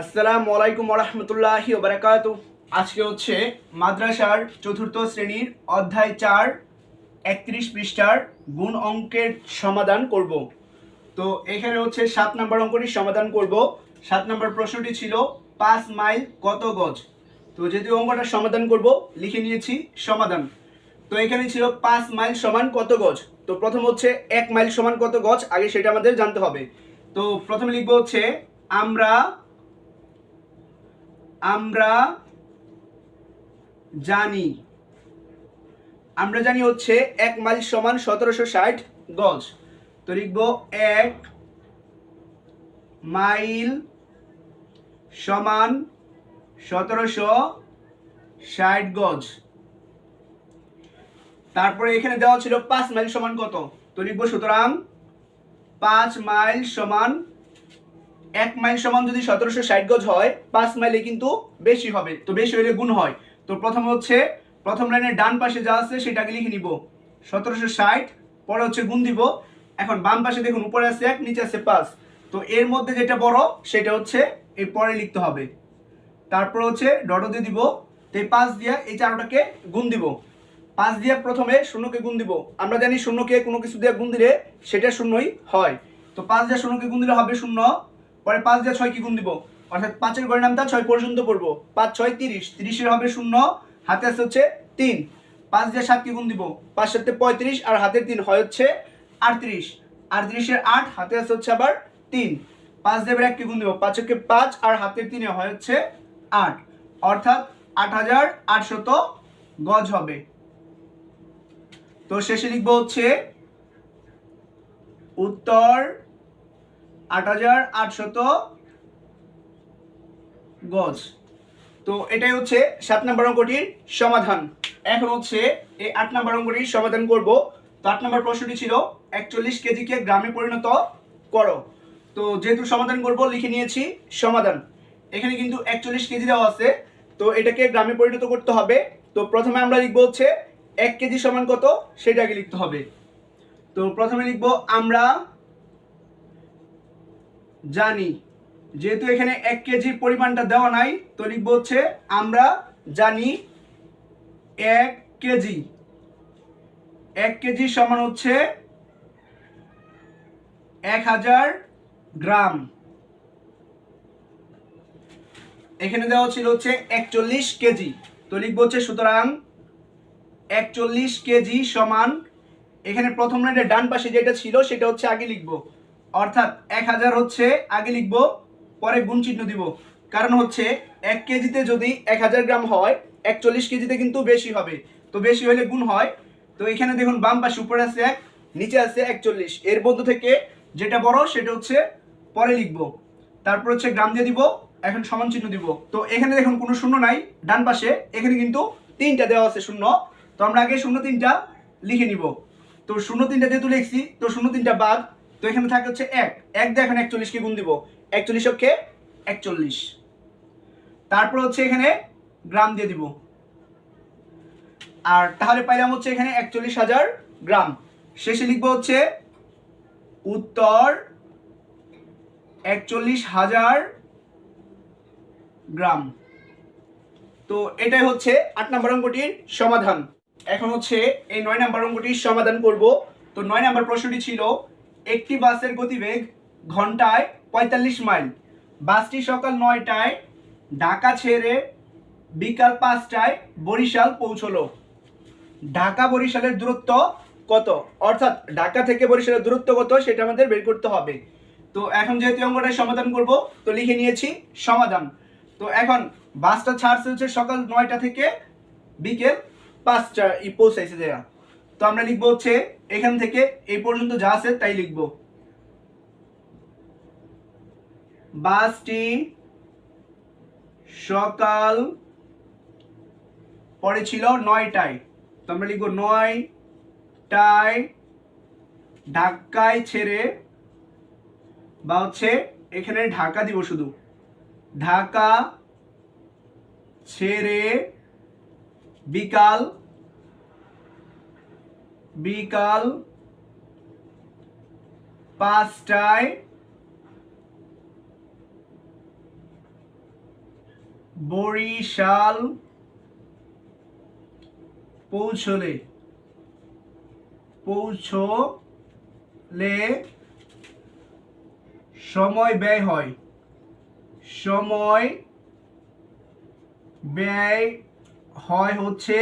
আসসালামু আলাইকুম রহমতুল্লাহি ওবরাকাত আজকে হচ্ছে মাদ্রাসার চতুর্থ শ্রেণির অধ্যায় চার, একত্রিশ পৃষ্ঠার গুণ অঙ্কের সমাধান করব। তো এখানে হচ্ছে সাত নম্বর অঙ্কটির সমাধান করব। সাত নম্বর প্রশ্নটি ছিল, পাঁচ মাইল কত গজ? তো যেহেতু অঙ্কটা সমাধান করব, লিখে নিয়েছি সমাধান। তো এখানে ছিল, পাঁচ মাইল সমান কত গজ? তো প্রথম হচ্ছে, এক মাইল সমান কত গজ? আগে সেটা আমাদের জানতে হবে। তো প্রথমে লিখব হচ্ছে, আমরা আমরা জানি। আমরা জানি হচ্ছে এক মাইল সমান সতেরোশো ষাট গজ। তো লিখব এক মাইল সমান সতেরোশো ষাট গজ। তারপরে এখানে দেওয়া ছিল পাঁচ মাইল সমান কত? তো লিখব সুতরাং পাঁচ মাইল সমান এক মাইল সমান যদি সতেরোশো ষাট গজ হয়, পাঁচ মাইলে কিন্তু বেশি হবে। তো বেশি হলে গুণ হয়। তো প্রথম হচ্ছে, প্রথম লাইনের ডান পাশে যা আছে, সেটাকে লিখে নিব। সতেরোশো ষাট, পরে হচ্ছে গুণ দিব। এখন বাম পাশে দেখুন, উপরে আছে এক, নিচে আছে পাঁচ। তো এর মধ্যে যেটা বড়, সেটা হচ্ছে এই পরে লিখতে হবে। তারপর হচ্ছে ডটো দিয়ে দিব। তো এই পাঁচ দিয়ে এই চারোটাকে গুণ দিব। পাঁচ দিয়ে প্রথমে শূন্যকে গুণ দিব। আমরা জানি শূন্যকে কোনো কিছু দিয়ে গুণ দিলে সেটা শূন্যই হয়। তো পাঁচ দিয়ে শূন্যকে গুণ দিলে হবে শূন্য। পরে পাঁচ দিয়ে ছয় কি গুণ দিব? অর্থাৎ পাঁচের গড়ের নামটা ছয় পর্যন্ত পড়ব। পাঁচ, ছয়, তিরিশ। তিরিশের হবে শূন্য, হাতে আছে হচ্ছে তিন। পাঁচ দিয়ে সাত কি গুণ দিব? পাঁচ সাথে পঁয়ত্রিশ আর হাতের তিন হয় হচ্ছে আটত্রিশ। আটত্রিশের আট, হাতে আছে হচ্ছে আবার তিন। পাঁচ দেবের এক কি গুণ দিব? পাঁচকে পাঁচ আর হাতের তিনে হয় হচ্ছে আট। অর্থাৎ আট হাজার আটশত গজ হবে। তো শেষে লিখব হচ্ছে উত্তর আট হাজার আটশত গজ। তো এটাই হচ্ছে সাত নম্বর অঙ্কটির সমাধান। এখন হচ্ছে এই আট নম্বর অঙ্কটির সমাধান করব। তো আট নম্বর প্রশ্নটি ছিল, একচল্লিশ কেজিকে গ্রামে পরিণত করো। তো যেহেতু সমাধান করব, লিখে নিয়েছি সমাধান। এখানে কিন্তু একচল্লিশ কেজি দেওয়া আছে। তো এটাকে গ্রামে পরিণত করতে হবে। তো প্রথমে আমরা লিখব হচ্ছে এক কেজি সমান কত সেটা আগে লিখতে হবে। তো প্রথমে লিখব আমরা জানি। যেহেতু এখানে এক কেজির পরিমাণটা দেওয়া নাই, তো লিখব হচ্ছে আমরা জানি এক কেজি। এক কেজি সমান হচ্ছে এক হাজার গ্রাম। এখানে দেওয়া ছিল হচ্ছে একচল্লিশ কেজি। তো লিখব হচ্ছে সুতরাং একচল্লিশ কেজি সমান, এখানে প্রথম লাইনের ডান পাশে যেটা ছিল সেটা হচ্ছে আগে লিখব। অর্থাৎ এক হাজার হচ্ছে আগে লিখব, পরে গুণ চিহ্ন দিব। কারণ হচ্ছে এক কেজিতে যদি এক হাজার গ্রাম হয়, একচল্লিশ কেজিতে কিন্তু বেশি হবে। তো বেশি হলে গুণ হয়। তো এখানে দেখুন, বাম পাশে উপরে আছে এক, নিচে আছে একচল্লিশ। এর মধ্য থেকে যেটা বড় সেটা হচ্ছে পরে লিখব। তারপর হচ্ছে গ্রাম দিয়ে দিব, এখন সমান চিহ্ন দিব। তো এখানে দেখুন, কোনো শূন্য নাই। ডান পাশে এখানে কিন্তু তিনটা দেওয়া আছে শূন্য। তো আমরা আগে শূন্য তিনটা লিখে নিব। তো শূন্য তিনটা যেহেতু লিখছি, তো শূন্য তিনটা বাদ। তো এখানে থাকে হচ্ছে এক। এক দিয়ে এখন একচল্লিশকে গুণ দিব। একচল্লিশ অক্ষে একচল্লিশ। তারপর হচ্ছে এখানে গ্রাম দিয়ে দিব। আর তাহলে পাইলাম হচ্ছে এখানে একচল্লিশ হাজার গ্রাম। শেষে লিখব হচ্ছে উত্তর একচল্লিশ হাজার গ্রাম। তো এটাই হচ্ছে আট নম্বর অঙ্কটির সমাধান। এখন হচ্ছে এই নয় নম্বর অঙ্কটির সমাধান করব। তো নয় নম্বর প্রশ্নটি ছিল একটি বাসের গতিবেগ ঘন্টায় পঁয়তাল্লিশ মাইল। বাসটি সকাল নয়টায় ঢাকা ছেড়ে বিকাল পাঁচটায় বরিশাল পৌঁছলো। ঢাকা বরিশালের দূরত্ব কত? অর্থাৎ ঢাকা থেকে বরিশালের দূরত্ব কত সেটা আমাদের বের করতে হবে। তো এখন যেহেতু অঙ্কটা সমাধান করব, তো লিখে নিয়েছি সমাধান। তো এখন বাসটা ছাড়ছে হচ্ছে সকাল নয়টা থেকে বিকেল পাঁচটা পৌঁছাইছে দেয়া তো আমরা লিখব হচ্ছে, এখান থেকে এই পর্যন্ত যা আছে তাই লিখব। বাসটি সকাল, পরে ছিল নয়টায়। তো আমরা লিখব নয়টায় ঢাকায় ছেড়ে বা হচ্ছে এখানে ঢাকা দিব শুধু। ঢাকা ছেড়ে বিকাল বিকাল পাঁচটায় বরিশাল পৌঁছলে পৌঁছলে সময় ব্যয় হয়। সময় ব্যয় হয় হচ্ছে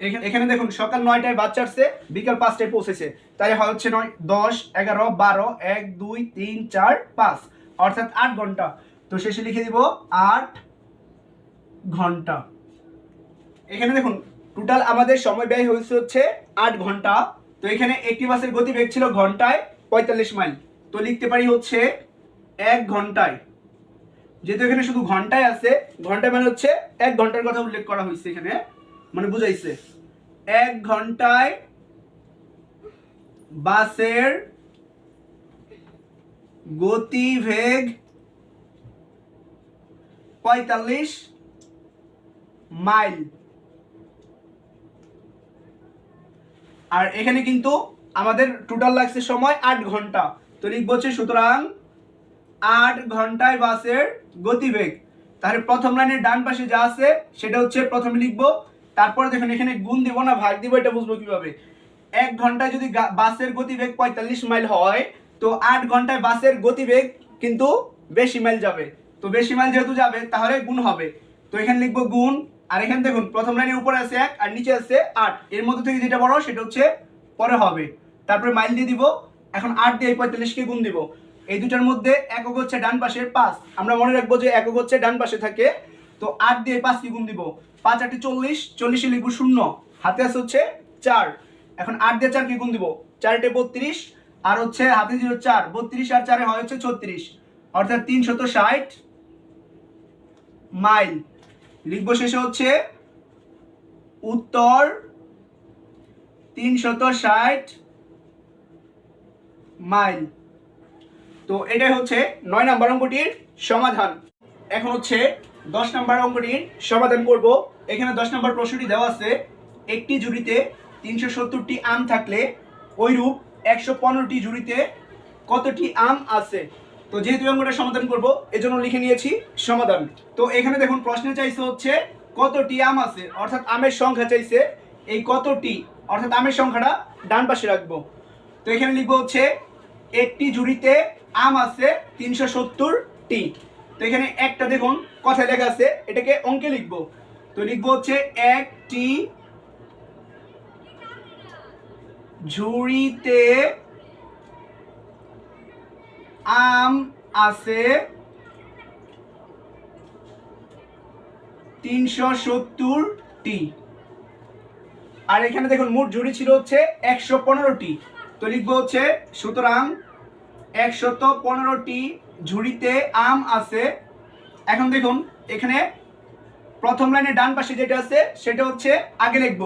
এখানে দেখুন, সকাল নয়টায় বাচ্চা আসছে বিকাল পাঁচটায় পৌঁছেছে। তাই হচ্ছে নয়, দশ, এগারো, বারো, এক, দুই, তিন, চার, পাঁচ। অর্থাৎ আট ঘণ্টা। তো শেষে লিখে দিব আট ঘণ্টা। এখানে দেখুন টোটাল আমাদের সময় ব্যয় হয়েছে হচ্ছে আট ঘণ্টা। তো এখানে একটি বাসের গতিবেগ ছিল ঘন্টায় পঁয়তাল্লিশ মাইল। তো লিখতে পারি হচ্ছে এক ঘন্টায়। যেহেতু এখানে শুধু ঘন্টায় আছে ঘন্টায় মানে হচ্ছে এক ঘণ্টার কথা উল্লেখ করা হয়েছে এখানে। মানে বুঝাইছে। এক ঘন্টায় বাসের গতিবেগ পঁয়তাল্লিশ মাইল। আর এখানে কিন্তু আমাদের টোটাল লাগছে সময় আট ঘণ্টা। তো লিখব হচ্ছে, সুতরাং আট ঘন্টায় বাসের গতিবেগ। তাহলে প্রথম লাইনের ডান পাশে যা আছে, সেটা হচ্ছে প্রথমে লিখব তারপরে দেখুন, এখানে গুণ দিব না, ভাগ দিব, এটা বুঝব কীভাবে? এক ঘন্টায় যদি বাসের গতিবেগ পঁয়তাল্লিশ মাইল হয়, তো আট ঘন্টায় বাসের গতিবেগ কিন্তু বেশি মাইল যাবে। তো বেশি মাইল যেহেতু যাবে, তাহলে গুণ হবে। তো এখানে লিখব গুণ, আর এখানে দেখুন, প্রথম লাইনের উপরে আছে এক, আর নিচে আছে আট। এর মধ্যে থেকে যেটা বড়, সেটা হচ্ছে পরে হবে। তারপরে মাইল দিয়ে দিব, এখন আট দিয়ে পঁয়তাল্লিশকে গুণ দিব। এই দুটার মধ্যে একক হচ্ছে ডান পাশের পাঁচ। আমরা মনে রাখব যে একক হচ্ছে ডান পাশে থাকে, তো আট দিয়ে পাঁচ কি গুণ দিব। পাঁচ আটটি চল্লিশ, চল্লিশে লিখব শূন্য। হাতে আছে হচ্ছে চার। এখন আট দিয়ে চার কি গুণ দিব। চারটে বত্রিশ, আর হচ্ছে হাতে ছিল চার। বত্রিশ আর চারে হয় হচ্ছে ছত্রিশ। অর্থাৎ তিনশত ষাট মাইল। লিখব শেষে হচ্ছে উত্তর তিনশত ষাট মাইল। তো এটাই হচ্ছে নয় নাম্বার অঙ্কটির সমাধান। এখন হচ্ছে দশ নাম্বার অঙ্কটির সমাধান করব। এখানে দশ নাম্বার প্রশ্নটি দেওয়া আছে, একটি জুড়িতে তিনশো সত্তরটি আম থাকলে ওইরূপ একশো পনেরোটি জুড়িতে কতটি আম আছে? তো যেহেতু অঙ্কটা সমাধান করব, এজন্য লিখে নিয়েছি সমাধান। তো এখানে দেখুন, প্রশ্নে চাইছে হচ্ছে কতটি আম আছে? অর্থাৎ আমের সংখ্যা চাইছে এই কতটি? অর্থাৎ আমের সংখ্যাটা ডান পাশে রাখব। তো এখানে লিখব হচ্ছে, একটি ঝুড়িতে আম আছে তিনশো সত্তরটি। তো এখানে একটা দেখুন, কথায় লেখা আছে, এটাকে অঙ্কে লিখব। তো লিখব হচ্ছে একটি ঝুড়িতে আম আছে তিনশো সত্তরটি। আর এখানে দেখুন, মোট ঝুড়ি ছিল হচ্ছে একশো পনেরোটি। তো লিখব হচ্ছে, সুতরাং একশত পনেরোটি ঝুড়িতে আম আছে। এখন দেখুন, এখানে প্রথম লাইনে ডান পাশে যেটা আছে, সেটা হচ্ছে আগে লিখব,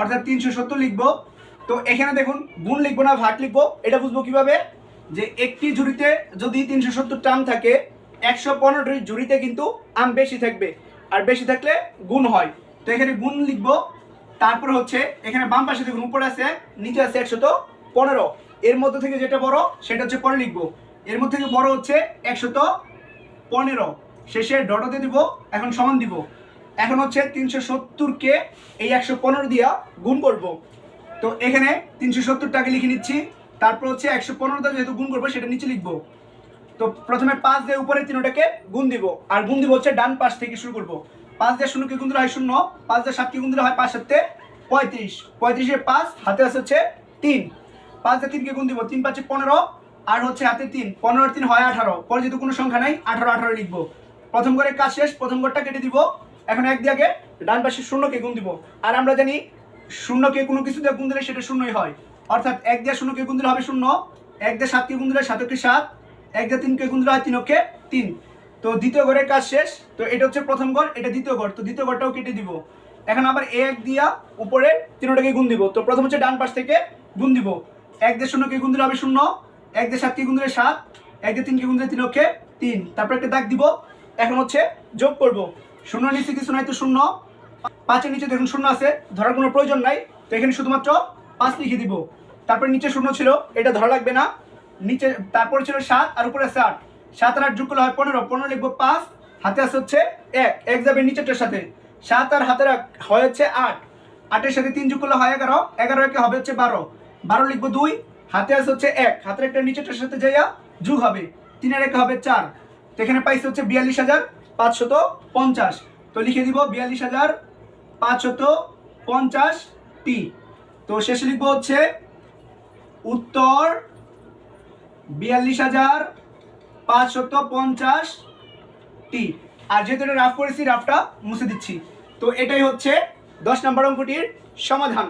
অর্থাৎ তিনশো সত্তর লিখব। তো এখানে দেখুন, গুণ লিখব না, ভাগ লিখব। এটা বুঝব কীভাবে? যে একটি ঝুড়িতে যদি তিনশো সত্তরটা আম থাকে, একশো পনেরোটি ঝুড়িতে কিন্তু আম বেশি থাকবে, আর বেশি থাকলে গুণ হয়। তো এখানে গুণ লিখব, তারপর হচ্ছে এখানে বাম পাশে দেখুন, উপরে আছে, নিচে আছে একশত পনেরো। এর মধ্যে থেকে যেটা বড়, সেটা হচ্ছে পরে লিখব। এর মধ্যে থেকে বড় হচ্ছে একশত পনেরো। শেষে ডটতে দিব, এখন সমান দিব। এখন হচ্ছে তিনশো সত্তরকে এই একশো পনেরো দিয়া গুণ করব। তো এখানে তিনশো সত্তরটাকে লিখে নিচ্ছি, তারপর হচ্ছে একশো পনেরোটা যেহেতু গুণ করব, সেটা নিচে লিখব। তো প্রথমে পাঁচ দিয়ে উপরে তিনটাকে গুণ দিব, আর গুণ দিব হচ্ছে ডান পাশ থেকে শুরু করব। পাঁচ দিয়ে শূন্যকে গুণ দিলে হয় শূন্য, পাঁচ দিয়ে সাতকে গুণ দিলে হয় পাঁচ সাতে পঁয়ত্রিশ। পঁয়ত্রিশের পাঁচ, হাতে আছে হচ্ছে তিন। পাঁচ দিয়ে তিনকে গুণ দিব, তিন পাঁচে পনেরো আর হচ্ছে হাতে তিন, পনেরো তিন হয় আঠারো। পরে যেহেতু কোনো সংখ্যা নাই, আঠারো আঠারো লিখব। প্রথম ঘরের কাজ শেষ, প্রথম ঘরটা কেটে দিব। এখন এক দিয়ে আগে ডান পাশে শূন্যকে গুণ দিব। আর আমরা জানি শূন্যকে কোনো কিছু দিয়ে গুণ দিলে সেটা শূন্যই হয়। অর্থাৎ এক দিয়ে শূন্যকে গুণ দিলে হবে শূন্য, এক দিয়ে সাতকে গুণ দিলে সাতকে সাত, এক দিয়ে তিনকে গুণ দিলে হয় তিনকে তিন। তো দ্বিতীয় ঘরের কাজ শেষ, তো এটা হচ্ছে প্রথম ঘর, এটা দ্বিতীয় ঘর, তো দ্বিতীয় ঘরটাও কেটে দিব। এখন আবার এক দিয়া উপরে তিনটাকে গুণ দিব। তো প্রথম হচ্ছে ডান পাশ থেকে গুণ দিব। এক দিয়ে শূন্যকে গুণ দিলে হবে শূন্য এক দিয়ে সাতকে গুণ দিলে সাত, এক দিয়ে তিনকে গুণ দিলে তিন অক্ষে তিন। তারপর একটা দাগ দিব। এখন হচ্ছে যোগ করব। শূন্য নিচে কিছু নাই তো শূন্য। পাঁচের নিচে দেখুন শূন্য আছে, ধরার কোনো প্রয়োজন নাই। তো এখানে শুধুমাত্র পাঁচ লিখে দিব। তারপরে নিচে শূন্য ছিল, এটা ধরা লাগবে না। নিচে, তারপরে ছিল সাত, আর উপরে আছে আট। সাত আর আট যোগ করলে হয় পনেরো। পনেরো লিখব পাঁচ, হাতে আছে হচ্ছে এক। এক যাবে নিচেরটার সাথে। সাত আর হাতের হয় হচ্ছে আট। আটের সাথে তিন যোগ করলে হয় এগারো। এগারো একে হবে হচ্ছে বারো। বারো লিখব দুই হাতে আছে হচ্ছে এক, হাতের একটা নিচেরটার সাথে যাইয়া যোগ হবে, তিনের একে হবে চার। তো এখানে পাইছে হচ্ছে বিয়াল্লিশ হাজার পাঁচশত পঞ্চাশ। তো লিখে দিব বিয়াল্লিশ হাজার পাঁচশত পঞ্চাশ টি। তো শেষে লিখব হচ্ছে উত্তর বিয়াল্লিশ হাজার পাঁচশত পঞ্চাশ টি। আর যেহেতু এটা রাফ করেছি রাফটা মুছে দিচ্ছি। তো এটাই হচ্ছে দশ নম্বর অঙ্কটির সমাধান।